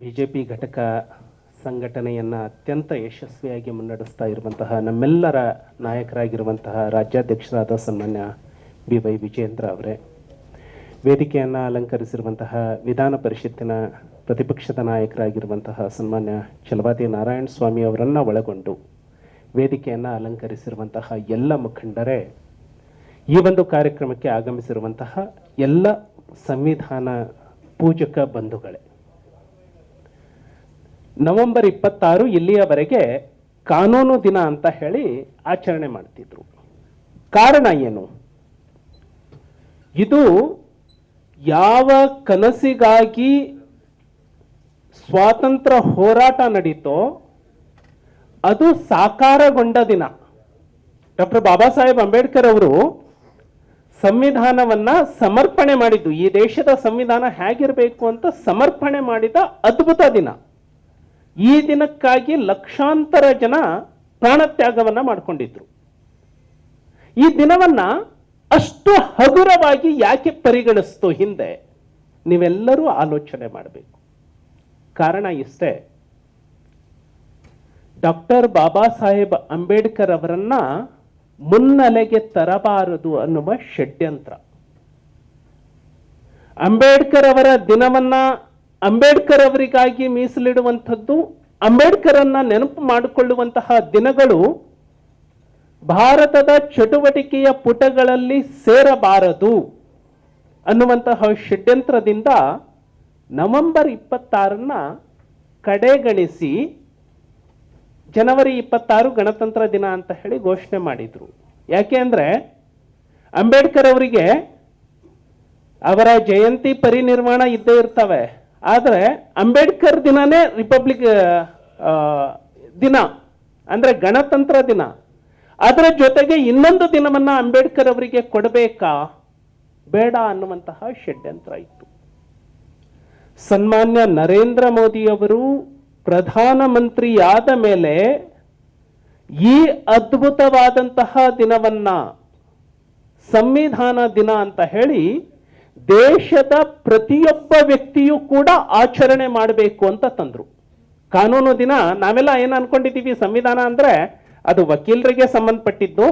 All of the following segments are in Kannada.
ಬಿ ಜೆ ಪಿ ಘಟಕ ಸಂಘಟನೆಯನ್ನು ಅತ್ಯಂತ ಯಶಸ್ವಿಯಾಗಿ ಮುನ್ನಡೆಸ್ತಾ ಇರುವಂತಹ ನಮ್ಮೆಲ್ಲರ ನಾಯಕರಾಗಿರುವಂತಹ ರಾಜ್ಯಾಧ್ಯಕ್ಷರಾದ ಸನ್ಮಾನ್ಯ ಬಿ ವೈ ವಿಜೇಂದ್ರ ಅವರೇ. ವೇದಿಕೆಯನ್ನು ಅಲಂಕರಿಸಿರುವಂತಹ ವಿಧಾನ ಪರಿಷತ್ತಿನ ಪ್ರತಿಪಕ್ಷದ ನಾಯಕರಾಗಿರುವಂತಹ ಸನ್ಮಾನ್ಯ ಚಲವಾದಿ ನಾರಾಯಣ ಸ್ವಾಮಿ ಅವರನ್ನು ಒಳಗೊಂಡು ವೇದಿಕೆಯನ್ನು ಅಲಂಕರಿಸಿರುವಂತಹ ಎಲ್ಲ ಮುಖಂಡರೇ, ಈ ಒಂದು ಕಾರ್ಯಕ್ರಮಕ್ಕೆ ಆಗಮಿಸಿರುವಂತಹ ಎಲ್ಲ ಸಂವಿಧಾನ ಪೂಜಕ ಬಂಧುಗಳೇ. ನವೆಂಬರ್ ಇಪ್ಪತ್ತಾರು ಇಲ್ಲಿಯವರೆಗೆ ಕಾನೂನು ದಿನ ಅಂತ ಹೇಳಿ ಆಚರಣೆ ಮಾಡ್ತಿದ್ರು. ಕಾರಣ ಏನು? ಇದು ಯಾವ ಕನಸಿಗಾಗಿ ಸ್ವಾತಂತ್ರ್ಯ ಹೋರಾಟ ನಡೀತೋ ಅದು ಸಾಕಾರಗೊಂಡ ದಿನ. ಡಾಕ್ಟರ್ ಬಾಬಾ ಸಾಹೇಬ್ ಅಂಬೇಡ್ಕರ್ ಅವರು ಸಂವಿಧಾನವನ್ನ ಸಮರ್ಪಣೆ ಮಾಡಿದ್ದು, ಈ ದೇಶದ ಸಂವಿಧಾನ ಹೇಗಿರಬೇಕು ಅಂತ ಸಮರ್ಪಣೆ ಮಾಡಿದ ಅದ್ಭುತ ದಿನ. ಈ ದಿನಕ್ಕಾಗಿ ಲಕ್ಷಾಂತರ ಜನ ಪ್ರಾಣತ್ಯಾಗವನ್ನು ಮಾಡಿಕೊಂಡಿದ್ರು. ಈ ದಿನವನ್ನ ಅಷ್ಟು ಹಗುರವಾಗಿ ಯಾಕೆ ಪರಿಗಣಿಸ್ತು ಹಿಂದೆ? ನೀವೆಲ್ಲರೂ ಆಲೋಚನೆ ಮಾಡಬೇಕು. ಕಾರಣ ಇಷ್ಟೇ. ಡಾಕ್ಟರ್ ಬಾಬಾ ಸಾಹೇಬ್ ಅಂಬೇಡ್ಕರ್ ಅವರನ್ನ ಮುನ್ನಲೆಗೆ ತರಬಾರದು ಅನ್ನುವ ಷಡ್ಯಂತ್ರ. ಅಂಬೇಡ್ಕರ್ ಅವರ ದಿನವನ್ನ ಅಂಬೇಡ್ಕರ್ ಅವರಿಗಾಗಿ ಮೀಸಲಿಡುವಂಥದ್ದು, ಅಂಬೇಡ್ಕರನ್ನ ನೆನಪು ಮಾಡಿಕೊಳ್ಳುವಂತಹ ದಿನಗಳು ಭಾರತದ ಚಟುವಟಿಕೆಯ ಪುಟಗಳಲ್ಲಿ ಸೇರಬಾರದು ಅನ್ನುವಂತಹ ಷಡ್ಯಂತ್ರದಿಂದ ನವೆಂಬರ್ ಇಪ್ಪತ್ತಾರನ್ನ ಕಡೆಗಣಿಸಿ ಜನವರಿ ಇಪ್ಪತ್ತಾರು ಗಣತಂತ್ರ ದಿನ ಅಂತ ಹೇಳಿ ಘೋಷಣೆ ಮಾಡಿದ್ರು. ಯಾಕೆ ಅಂದರೆ ಅಂಬೇಡ್ಕರ್ ಅವರಿಗೆ ಅವರ ಜಯಂತಿ ಪರಿನಿರ್ವಾಣ ಇದ್ದೇ ಇರ್ತವೆ. ಆದರೆ ಅಂಬೇಡ್ಕರ್ ದಿನನೇ ರಿಪಬ್ಲಿಕ್ ದಿನ, ಅಂದ್ರೆ ಗಣತಂತ್ರ ದಿನ. ಅದರ ಜೊತೆಗೆ ಇನ್ನೊಂದು ದಿನವನ್ನ ಅಂಬೇಡ್ಕರ್ ಅವರಿಗೆ ಕೊಡಬೇಕಾ? ಬೇಡ ಅನ್ನುವಂತಹ ಷಡ್ಯಂತ್ರ ಇತ್ತು. ಸನ್ಮಾನ್ಯ ನರೇಂದ್ರ ಮೋದಿ ಅವರು ಪ್ರಧಾನಮಂತ್ರಿಯಾದ ಮೇಲೆ ಈ ಅದ್ಭುತವಾದಂತಹ ದಿನವನ್ನ ಸಂವಿಧಾನ ದಿನ ಅಂತ ಹೇಳಿ ದೇಶದ ಪ್ರತಿಯೊಬ್ಬ ವ್ಯಕ್ತಿಯೂ ಕೂಡ ಆಚರಣೆ ಮಾಡಬೇಕು ಅಂತ ತಂದ್ರು. ಕಾನೂನು ದಿನ ನಾವೆಲ್ಲ ಏನ್ ಅನ್ಕೊಂಡಿದ್ದೀವಿ ಸಂವಿಧಾನ ಅಂದ್ರೆ ಅದು ವಕೀಲರಿಗೆ ಸಂಬಂಧಪಟ್ಟಿದ್ದು,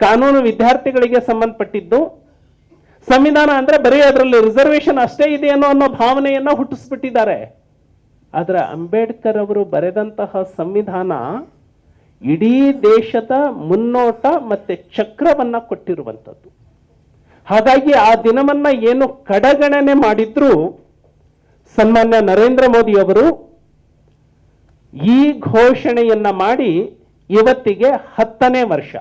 ಕಾನೂನು ವಿದ್ಯಾರ್ಥಿಗಳಿಗೆ ಸಂಬಂಧಪಟ್ಟಿದ್ದು, ಸಂವಿಧಾನ ಅಂದ್ರೆ ಬರೀ ಅದರಲ್ಲಿ ರಿಸರ್ವೇಶನ್ ಅಷ್ಟೇ ಇದೆ ಅನ್ನೋ ಅನ್ನೋ ಭಾವನೆಯನ್ನ ಹುಟ್ಟಿಸ್ಬಿಟ್ಟಿದ್ದಾರೆ. ಆದ್ರೆ ಅಂಬೇಡ್ಕರ್ ಅವರು ಬರೆದಂತಹ ಸಂವಿಧಾನ ಇಡೀ ದೇಶದ ಮುನ್ನೋಟ ಮತ್ತೆ ಚಕ್ರವನ್ನ ಕೊಟ್ಟಿರುವಂಥದ್ದು. ಹಾಗಾಗಿ ಆ ದಿನವನ್ನ ಏನು ಕಡಗಣನೆ ಮಾಡಿದ್ರು ಸನ್ಮಾನ್ಯ ನರೇಂದ್ರ ಮೋದಿ ಅವರು, ಈ ಘೋಷಣೆಯನ್ನ ಮಾಡಿ ಇವತ್ತಿಗೆ ಹತ್ತನೇ ವರ್ಷ.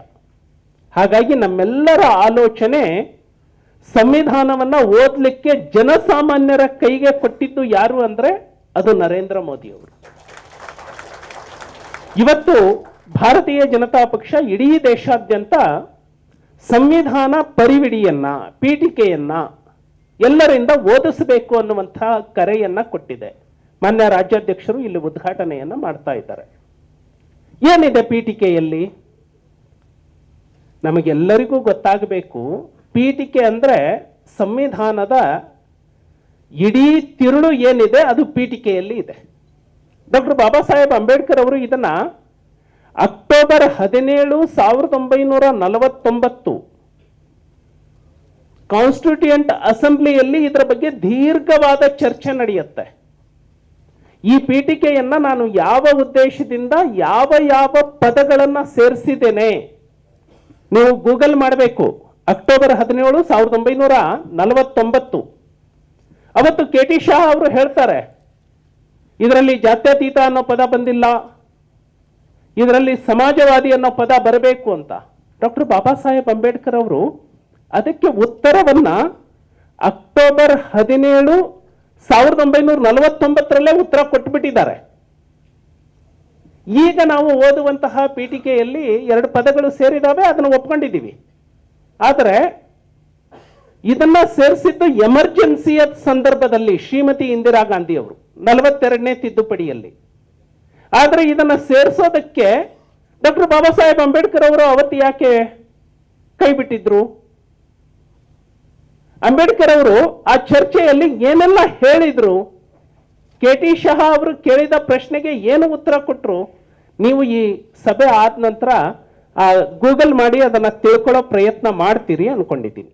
ಹಾಗಾಗಿ ನಮ್ಮೆಲ್ಲರ ಆಲೋಚನೆ ಸಂವಿಧಾನವನ್ನ ಓದ್ಲಿಕ್ಕೆ ಜನಸಾಮಾನ್ಯರ ಕೈಗೆ ಕೊಟ್ಟಿದ್ದು ಯಾರು ಅಂದ್ರೆ ಅದು ನರೇಂದ್ರ ಮೋದಿ ಅವರು. ಇವತ್ತು ಭಾರತೀಯ ಜನತಾ ಪಕ್ಷ ಇಡೀ ದೇಶಾದ್ಯಂತ ಸಂವಿಧಾನ ಪರಿವಿಡಿಯನ್ನ, ಪೀಠಿಕೆಯನ್ನ ಎಲ್ಲರಿಂದ ಓದಿಸಬೇಕು ಅನ್ನುವಂತಹ ಕರೆಯನ್ನ ಕೊಟ್ಟಿದೆ. ಮಾನ್ಯ ರಾಜ್ಯಾಧ್ಯಕ್ಷರು ಇಲ್ಲಿ ಉದ್ಘಾಟನೆಯನ್ನ ಮಾಡ್ತಾ ಇದ್ದಾರೆ. ಏನಿದೆ ಪೀಠಿಕೆಯಲ್ಲಿ? ನಮಗೆಲ್ಲರಿಗೂ ಗೊತ್ತಾಗಬೇಕು, ಪೀಠಿಕೆ ಅಂದ್ರೆ ಸಂವಿಧಾನದ ಇಡೀ ತಿರುಳು ಏನಿದೆ ಅದು ಪೀಠಿಕೆಯಲ್ಲಿ ಇದೆ. ಡಾಕ್ಟರ್ ಬಾಬಾ ಸಾಹೇಬ್ ಅಂಬೇಡ್ಕರ್ ಅವರು ಇದನ್ನ ಅಕ್ಟೋಬರ್ ಹದಿನೇಳು ಸಾವಿರದ ಒಂಬೈನೂರ ನಲವತ್ತೊಂಬತ್ತು ಕಾನ್ಸ್ಟಿಟ್ಯೂಯಂಟ್ ಅಸೆಂಬ್ಲಿಯಲ್ಲಿ ಇದರ ಬಗ್ಗೆ ದೀರ್ಘವಾದ ಚರ್ಚೆ ನಡೆಯುತ್ತೆ. ಈ ಪೀಠಿಕೆಯನ್ನು ನಾನು ಯಾವ ಉದ್ದೇಶದಿಂದ ಯಾವ ಯಾವ ಪದಗಳನ್ನ ಸೇರಿಸಿದ್ದೇನೆ ನೀವು ಗೂಗಲ್ ಮಾಡಬೇಕು. ಅಕ್ಟೋಬರ್ ಹದಿನೇಳು ಸಾವಿರದ ಒಂಬೈನೂರ ನಲವತ್ತೊಂಬತ್ತು. ಅವತ್ತು ಕೆ ಟಿ ಶಾ ಅವರು ಹೇಳ್ತಾರೆ, ಇದರಲ್ಲಿ ಜಾತ್ಯತೀತ ಅನ್ನೋ ಪದ ಬಂದಿಲ್ಲ, ಇದರಲ್ಲಿ ಸಮಾಜವಾದಿ ಅನ್ನೋ ಪದ ಬರಬೇಕು ಅಂತ. ಡಾಕ್ಟರ್ ಬಾಬಾ ಸಾಹೇಬ್ ಅಂಬೇಡ್ಕರ್ ಅವರು ಅದಕ್ಕೆ ಉತ್ತರವನ್ನ ಅಕ್ಟೋಬರ್ ಹದಿನೇಳು ಸಾವಿರದ ಒಂಬೈನೂರ ನಲವತ್ತೊಂಬತ್ತರಲ್ಲೇ ಉತ್ತರ ಕೊಟ್ಬಿಟ್ಟಿದ್ದಾರೆ. ಈಗ ನಾವು ಓದುವಂತಹ ಪೀಠಿಕೆಯಲ್ಲಿ ಎರಡು ಪದಗಳು ಸೇರಿದಾವೆ, ಅದನ್ನು ಒಪ್ಕೊಂಡಿದ್ದೀವಿ. ಆದರೆ ಇದನ್ನ ಸೇರಿಸಿದ್ದು ಎಮರ್ಜೆನ್ಸಿಯ ಸಂದರ್ಭದಲ್ಲಿ ಶ್ರೀಮತಿ ಇಂದಿರಾ ಗಾಂಧಿ ಅವರು ನಲವತ್ತೆರಡನೇ ತಿದ್ದುಪಡಿಯಲ್ಲಿ. ಆದರೆ ಇದನ್ನ ಸೇರಿಸೋದಕ್ಕೆ ಡಾಕ್ಟರ್ ಬಾಬಾ ಸಾಹೇಬ್ ಅಂಬೇಡ್ಕರ್ ಅವರು ಅವತ್ತು ಯಾಕೆ ಕೈ ಬಿಟ್ಟಿದ್ರು? ಅಂಬೇಡ್ಕರ್ ಅವರು ಆ ಚರ್ಚೆಯಲ್ಲಿ ಏನೆಲ್ಲ ಹೇಳಿದ್ರು ಕೆ ಟಿ ಶಹಾ ಅವರು ಕೇಳಿದ ಪ್ರಶ್ನೆಗೆ ಏನು ಉತ್ತರ ಕೊಟ್ಟರು ನೀವು ಈ ಸಭೆ ಆದ ನಂತರ ಗೂಗಲ್ ಮಾಡಿ ಅದನ್ನ ತಿಳ್ಕೊಳ್ಳೋ ಪ್ರಯತ್ನ ಮಾಡ್ತೀರಿ ಅನ್ಕೊಂಡಿದ್ದೀನಿ.